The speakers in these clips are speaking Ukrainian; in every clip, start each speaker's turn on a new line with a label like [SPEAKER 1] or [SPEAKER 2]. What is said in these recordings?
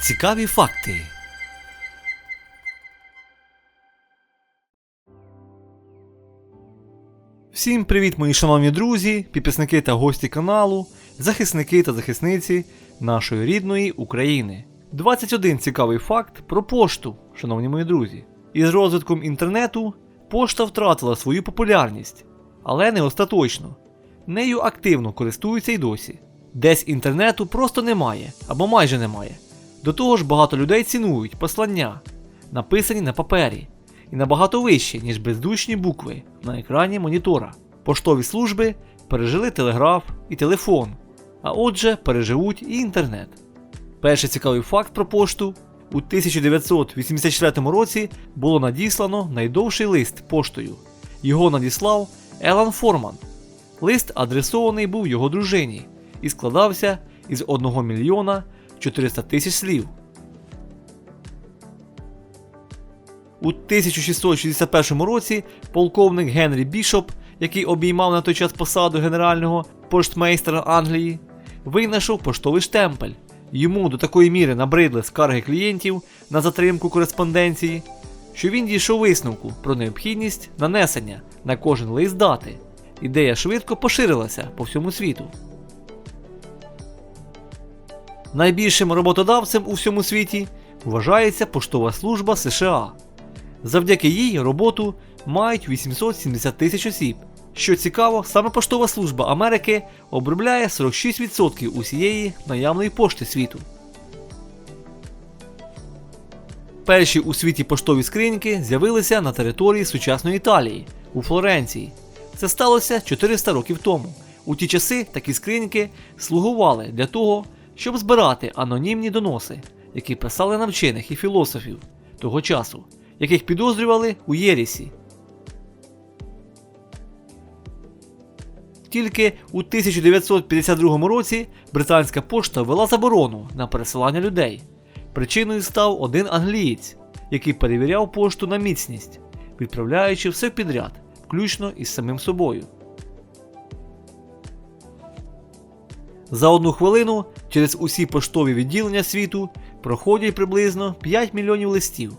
[SPEAKER 1] Цікаві факти. Всім привіт, мої шановні друзі, підписники та гості каналу, захисники та захисниці нашої рідної України. 21 цікавий факт про пошту, шановні мої друзі. Із розвитком інтернету пошта втратила свою популярність, але не остаточно. Нею активно користуються й досі. Десь інтернету просто немає або майже немає. До того ж, багато людей цінують послання, написані на папері, і набагато вище, ніж бездушні букви на екрані монітора. Поштові служби пережили телеграф і телефон, а отже, переживуть і інтернет. Перший цікавий факт про пошту. У 1984 році було надіслано найдовший лист поштою. Його надіслав Елан Форман. Лист адресований був його дружині і складався із 1 мільйона 400 тисяч слів. У 1661 році полковник Генрі Бішоп, який обіймав на той час посаду генерального поштмейстера Англії, винайшов поштовий штемпель. Йому до такої міри набридли скарги клієнтів на затримку кореспонденції, що він дійшов висновку про необхідність нанесення на кожен лист дати. Ідея швидко поширилася по всьому світу. Найбільшим роботодавцем у всьому світі вважається Поштова служба США. Завдяки їй роботу мають 870 тисяч осіб. Що цікаво, саме Поштова служба Америки обробляє 46% усієї наявної пошти світу. Перші у світі поштові скриньки з'явилися на території сучасної Італії у Флоренції. Це сталося 400 років тому. У ті часи такі скриньки слугували для того, щоб збирати анонімні доноси, які писали на вчених і філософів того часу, яких підозрювали у Єрісі. Тільки у 1952 році британська пошта ввела заборону на пересилання людей. Причиною став один англієць, який перевіряв пошту на міцність, відправляючи все підряд, включно із самим собою. За одну хвилину через усі поштові відділення світу проходять приблизно 5 мільйонів листів.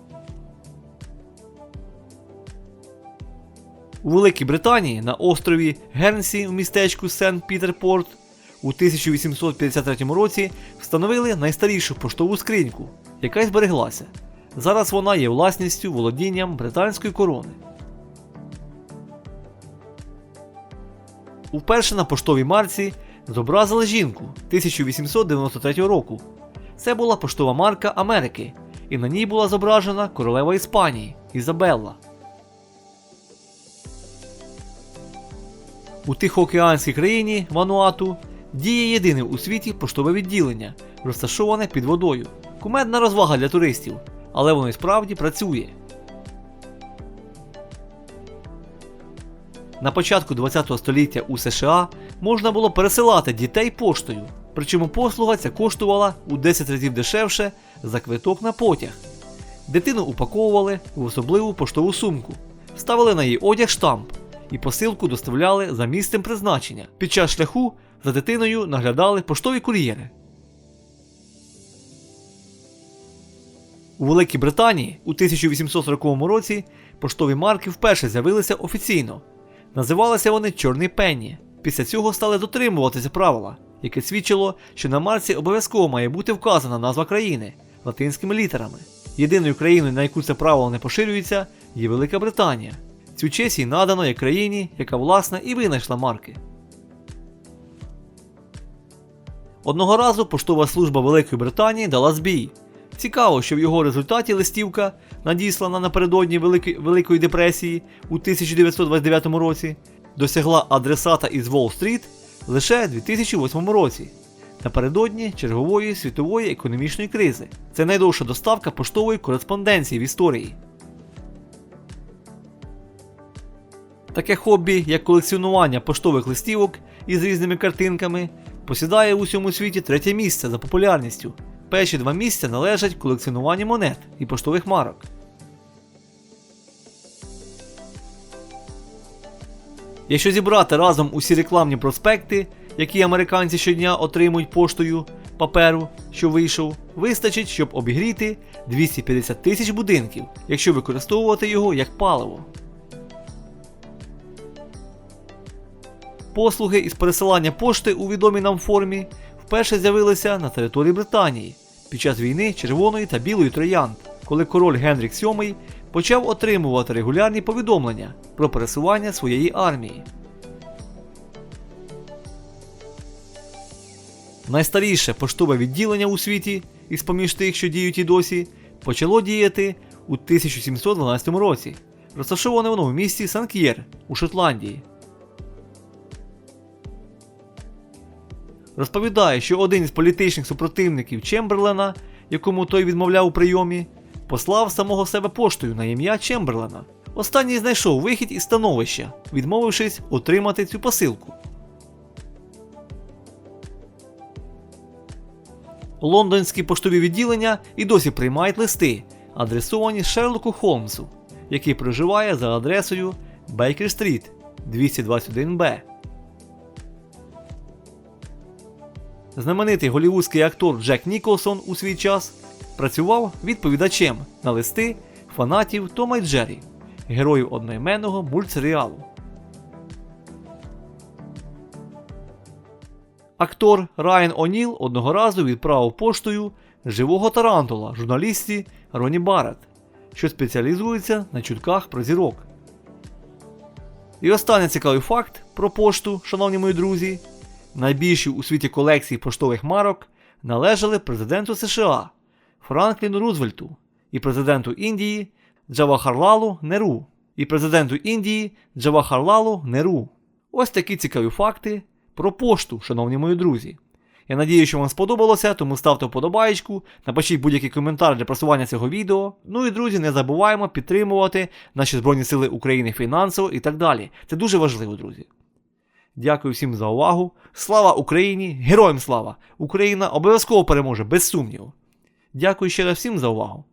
[SPEAKER 1] У Великій Британії на острові Гернсі у містечку Сент-Пітерпорт у 1853 році встановили найстарішу поштову скриньку, яка й збереглася. Зараз вона є власністю володінням британської корони. Уперше на поштовій марці зобразили жінку 1893 року. Це була поштова марка Америки, і на ній була зображена королева Іспанії Ізабелла. У Тихоокеанській країні Вануату діє єдине у світі поштове відділення, розташоване під водою. Кумедна розвага для туристів, але воно і справді працює. На початку ХХ століття у США можна було пересилати дітей поштою, причому послуга ця коштувала у 10 разів дешевше за квиток на потяг. Дитину упаковували в особливу поштову сумку, ставили на її одяг штамп і посилку доставляли за місцем призначення. Під час шляху за дитиною наглядали поштові кур'єри. У Великій Британії у 1840 році поштові марки вперше з'явилися офіційно. Називалися вони Чорний Пенні. Після цього стали дотримуватися правила, яке свідчило, що на марці обов'язково має бути вказана назва країни латинськими літерами. Єдиною країною, на яку це правило не поширюється, є Велика Британія. Цю честь їй надано як країні, яка власне і винайшла марки. Одного разу поштова служба Великої Британії дала збій. Цікаво, що в його результаті листівка, надіслана напередодні Великої, депресії у 1929 році, досягла адресата із Уолл-стріт лише в 2008 році, напередодні чергової світової економічної кризи. Це найдовша доставка поштової кореспонденції в історії. Таке хобі, як колекціонування поштових листівок із різними картинками, посідає у всьому світі третє місце за популярністю. Перші два місця належать колекціонуванню монет і поштових марок. Якщо зібрати разом усі рекламні проспекти, які американці щодня отримують поштою, паперу, що вийшов, вистачить, щоб обігріти 250 тисяч будинків, якщо використовувати його як паливо. Послуги із пересилання пошти у відомій нам формі вперше з'явилися на території Британії під час війни Червоної та Білої троянд, коли король Генрік VII почав отримувати регулярні повідомлення про пересування своєї армії. Найстаріше поштове відділення у світі, із поміж тих, що діють і досі, почало діяти у 1712 році. Розташоване воно в місті Санк'єр у Шотландії. Розповідає, що один із політичних супротивників Чемберлена, якому той відмовляв у прийомі, послав самого себе поштою на ім'я Чемберлена. Останній знайшов вихід із становища, відмовившись отримати цю посилку. Лондонські поштові відділення і досі приймають листи, адресовані Шерлоку Холмсу, який проживає за адресою Бейкер Стріт 221Б. Знаменитий голівудський актор Джек Ніколсон у свій час працював відповідачем на листи фанатів Тома й Джері, героїв одноіменного мультсеріалу. Актор Райан О'Ніл одного разу відправив поштою живого тарантула журналісті Роні Барретт, що спеціалізується на чутках про зірок. І останній цікавий факт про пошту, шановні мої друзі, найбільші у світі колекції поштових марок належали президенту США Франкліну Рузвельту і президенту Індії Джавахарлалу Неру. І президенту Індії Джавахарлалу Неру. Ось такі цікаві факти про пошту, шановні мої друзі. Я надію, що вам сподобалося, тому ставте вподобаєчку, напишіть будь-який коментар для просування цього відео. Ну і друзі, не забуваємо підтримувати наші Збройні Сили України фінансово і так далі. Це дуже важливо, друзі. Дякую всім за увагу. Слава Україні! Героям слава! Україна обов'язково переможе, без сумніву. Дякую ще раз всім за увагу.